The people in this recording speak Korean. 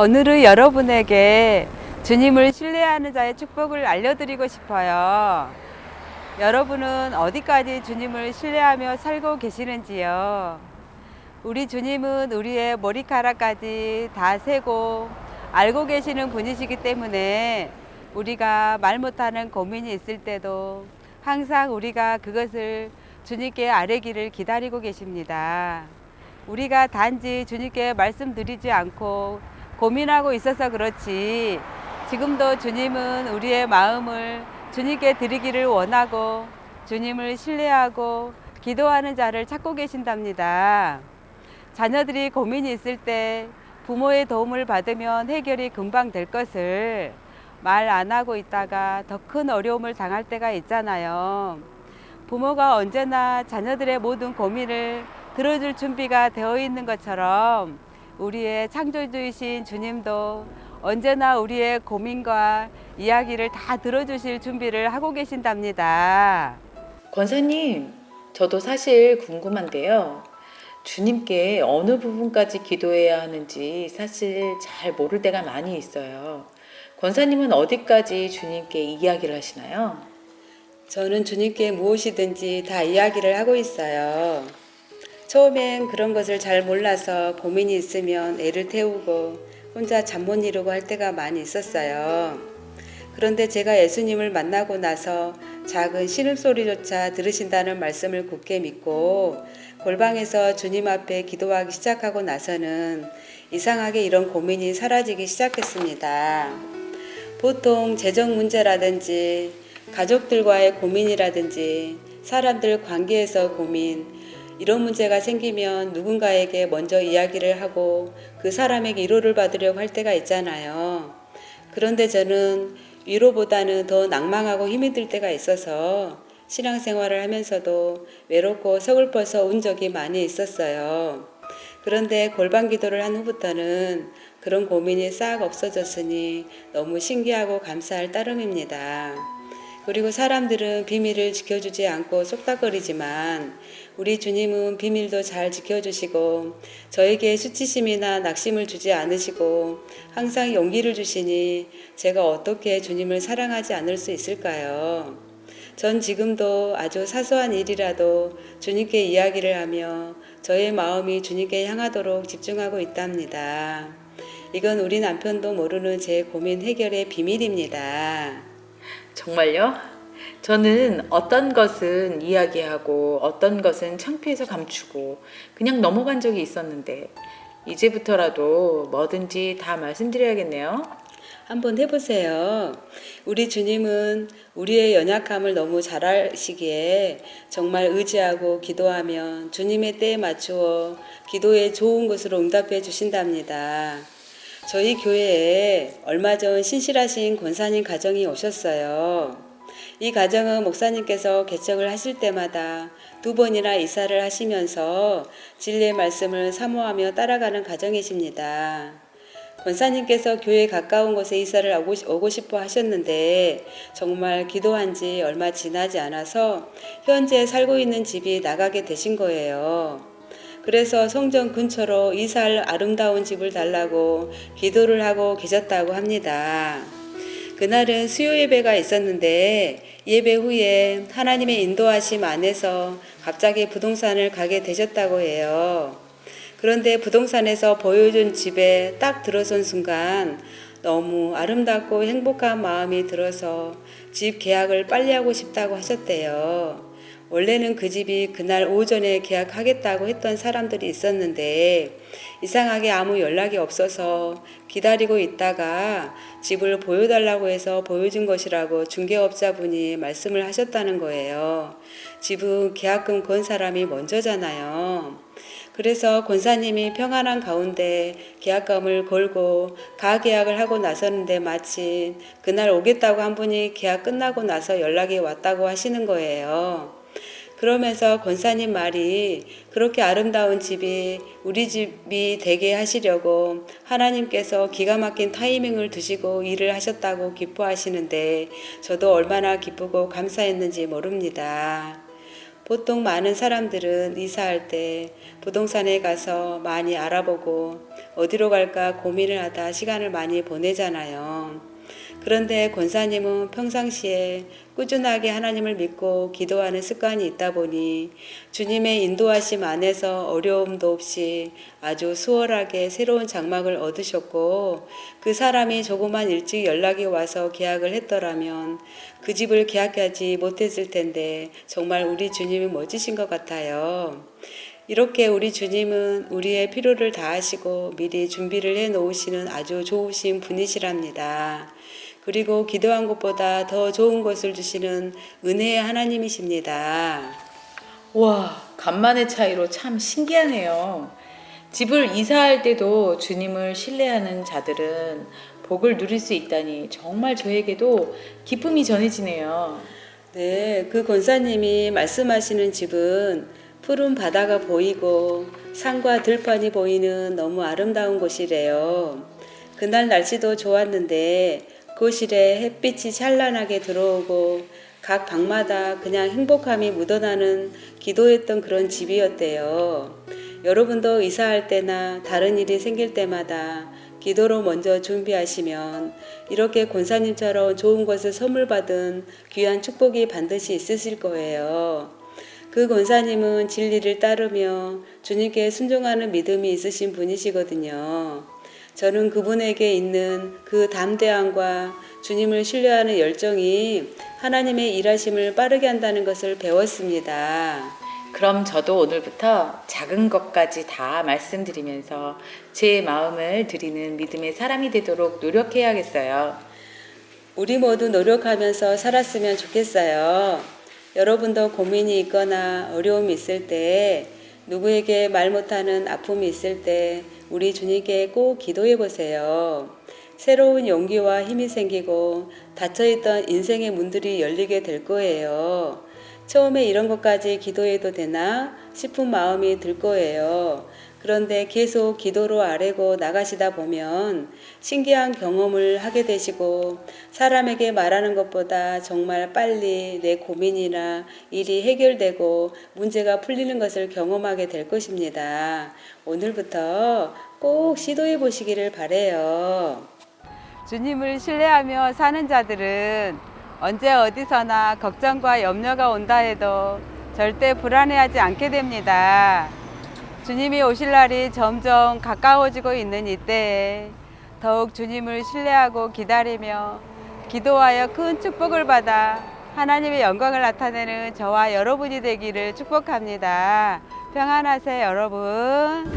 오늘은 여러분에게 주님을 신뢰하는 자의 축복을 알려드리고 싶어요. 여러분은 어디까지 주님을 신뢰하며 살고 계시는지요? 우리 주님은 우리의 머리카락까지 다 세고 알고 계시는 분이시기 때문에 우리가 말 못하는 고민이 있을 때도 항상 우리가 그것을 주님께 아뢰기를 기다리고 계십니다. 우리가 단지 주님께 말씀드리지 않고 고민하고 있어서 그렇지 지금도 주님은 우리의 마음을 주님께 드리기를 원하고 주님을 신뢰하고 기도하는 자를 찾고 계신답니다. 자녀들이 고민이 있을 때 부모의 도움을 받으면 해결이 금방 될 것을 말 안 하고 있다가 더 큰 어려움을 당할 때가 있잖아요. 부모가 언제나 자녀들의 모든 고민을 들어줄 준비가 되어 있는 것처럼 우리의 창조주이신 주님도 언제나 우리의 고민과 이야기를 다 들어주실 준비를 하고 계신답니다. 권사님, 저도 사실 궁금한데요. 주님께 어느 부분까지 기도해야 하는지 사실 잘 모를 때가 많이 있어요. 권사님은 어디까지 주님께 이야기를 하시나요? 저는 주님께 무엇이든지 다 이야기를 하고 있어요. 처음엔 그런 것을 잘 몰라서 고민이 있으면 애를 태우고 혼자 잠 못 이루고 할 때가 많이 있었어요. 그런데 제가 예수님을 만나고 나서 작은 신음소리조차 들으신다는 말씀을 굳게 믿고 골방에서 주님 앞에 기도하기 시작하고 나서는 이상하게 이런 고민이 사라지기 시작했습니다. 보통 재정 문제라든지 가족들과의 고민이라든지 사람들 관계에서 고민 이런 문제가 생기면 누군가에게 먼저 이야기를 하고 그 사람에게 위로를 받으려고 할 때가 있잖아요. 그런데 저는 위로보다는 더 낭망하고 힘이 들 때가 있어서 신앙생활을 하면서도 외롭고 서글퍼서 운 적이 많이 있었어요. 그런데 골방 기도를 한 후부터는 그런 고민이 싹 없어졌으니 너무 신기하고 감사할 따름입니다. 그리고 사람들은 비밀을 지켜주지 않고 쏙닥거리지만 우리 주님은 비밀도 잘 지켜주시고 저에게 수치심이나 낙심을 주지 않으시고 항상 용기를 주시니 제가 어떻게 주님을 사랑하지 않을 수 있을까요? 전 지금도 아주 사소한 일이라도 주님께 이야기를 하며 저의 마음이 주님께 향하도록 집중하고 있답니다. 이건 우리 남편도 모르는 제 고민 해결의 비밀입니다. 정말요? 저는 어떤 것은 이야기하고 어떤 것은 창피해서 감추고 그냥 넘어간 적이 있었는데 이제부터라도 뭐든지 다 말씀드려야겠네요. 한번 해보세요. 우리 주님은 우리의 연약함을 너무 잘 아시기에 정말 의지하고 기도하면 주님의 때에 맞추어 기도에 좋은 것으로 응답해 주신답니다. 저희 교회에 얼마 전 신실하신 권사님 가정이 오셨어요. 이 가정은 목사님께서 개척을 하실 때마다 두 번이나 이사를 하시면서 진리의 말씀을 사모하며 따라가는 가정이십니다. 권사님께서 교회 가까운 곳에 이사를 오고, 싶어 하셨는데 정말 기도한 지 얼마 지나지 않아서 현재 살고 있는 집이 나가게 되신 거예요. 그래서 성전 근처로 이사할 아름다운 집을 달라고 기도를 하고 계셨다고 합니다. 그날은 수요 예배가 있었는데 예배 후에 하나님의 인도하심 안에서 갑자기 부동산을 가게 되셨다고 해요. 그런데 부동산에서 보여준 집에 딱 들어선 순간 너무 아름답고 행복한 마음이 들어서 집 계약을 빨리 하고 싶다고 하셨대요. 원래는 그 집이 그날 오전에 계약하겠다고 했던 사람들이 있었는데 이상하게 아무 연락이 없어서 기다리고 있다가 집을 보여달라고 해서 보여준 것이라고 중개업자분이 말씀을 하셨다는 거예요. 집은 계약금 건 사람이 먼저잖아요. 그래서 권사님이 평안한 가운데 계약금을 걸고 가계약을 하고 나섰는데 마침 그날 오겠다고 한 분이 계약 끝나고 나서 연락이 왔다고 하시는 거예요. 그러면서 권사님 말이 그렇게 아름다운 집이 우리 집이 되게 하시려고 하나님께서 기가 막힌 타이밍을 두시고 일을 하셨다고 기뻐하시는데 저도 얼마나 기쁘고 감사했는지 모릅니다. 보통 많은 사람들은 이사할 때 부동산에 가서 많이 알아보고 어디로 갈까 고민을 하다 시간을 많이 보내잖아요. 그런데 권사님은 평상시에 꾸준하게 하나님을 믿고 기도하는 습관이 있다 보니 주님의 인도하심 안에서 어려움도 없이 아주 수월하게 새로운 장막을 얻으셨고 그 사람이 조금만 일찍 연락이 와서 계약을 했더라면 그 집을 계약하지 못했을 텐데 정말 우리 주님이 멋지신 것 같아요. 이렇게 우리 주님은 우리의 필요를 다하시고 미리 준비를 해 놓으시는 아주 좋으신 분이시랍니다. 그리고 기도한 것보다 더 좋은 것을 주시는 은혜의 하나님이십니다. 와, 간만의 차이로 참 신기하네요. 집을 이사할 때도 주님을 신뢰하는 자들은 복을 누릴 수 있다니 정말 저에게도 기쁨이 전해지네요. 네, 그 권사님이 말씀하시는 집은 푸른 바다가 보이고 산과 들판이 보이는 너무 아름다운 곳이래요. 그날 날씨도 좋았는데 거실에 햇빛이 찬란하게 들어오고 각 방마다 그냥 행복함이 묻어나는 기도했던 그런 집이었대요. 여러분도 이사할 때나 다른 일이 생길 때마다 기도로 먼저 준비하시면 이렇게 권사님처럼 좋은 것을 선물 받은 귀한 축복이 반드시 있으실 거예요. 그 권사님은 진리를 따르며 주님께 순종하는 믿음이 있으신 분이시거든요. 저는 그분에게 있는 그 담대함과 주님을 신뢰하는 열정이 하나님의 일하심을 빠르게 한다는 것을 배웠습니다. 그럼 저도 오늘부터 작은 것까지 다 말씀드리면서 제 마음을 드리는 믿음의 사람이 되도록 노력해야겠어요. 우리 모두 노력하면서 살았으면 좋겠어요. 여러분도 고민이 있거나 어려움이 있을 때, 누구에게 말 못하는 아픔이 있을 때, 우리 주님께 꼭 기도해 보세요. 새로운 용기와 힘이 생기고 닫혀있던 인생의 문들이 열리게 될 거예요. 처음에 이런 것까지 기도해도 되나 싶은 마음이 들 거예요. 그런데 계속 기도로 아래고 나가시다 보면 신기한 경험을 하게 되시고 사람에게 말하는 것보다 정말 빨리 내 고민이나 일이 해결되고 문제가 풀리는 것을 경험하게 될 것입니다. 오늘부터 꼭 시도해 보시기를 바래요. 주님을 신뢰하며 사는 자들은 언제 어디서나 걱정과 염려가 온다 해도 절대 불안해하지 않게 됩니다. 주님이 오실 날이 점점 가까워지고 있는 이때에 더욱 주님을 신뢰하고 기다리며 기도하여 큰 축복을 받아 하나님의 영광을 나타내는 저와 여러분이 되기를 축복합니다. 평안하세요, 여러분.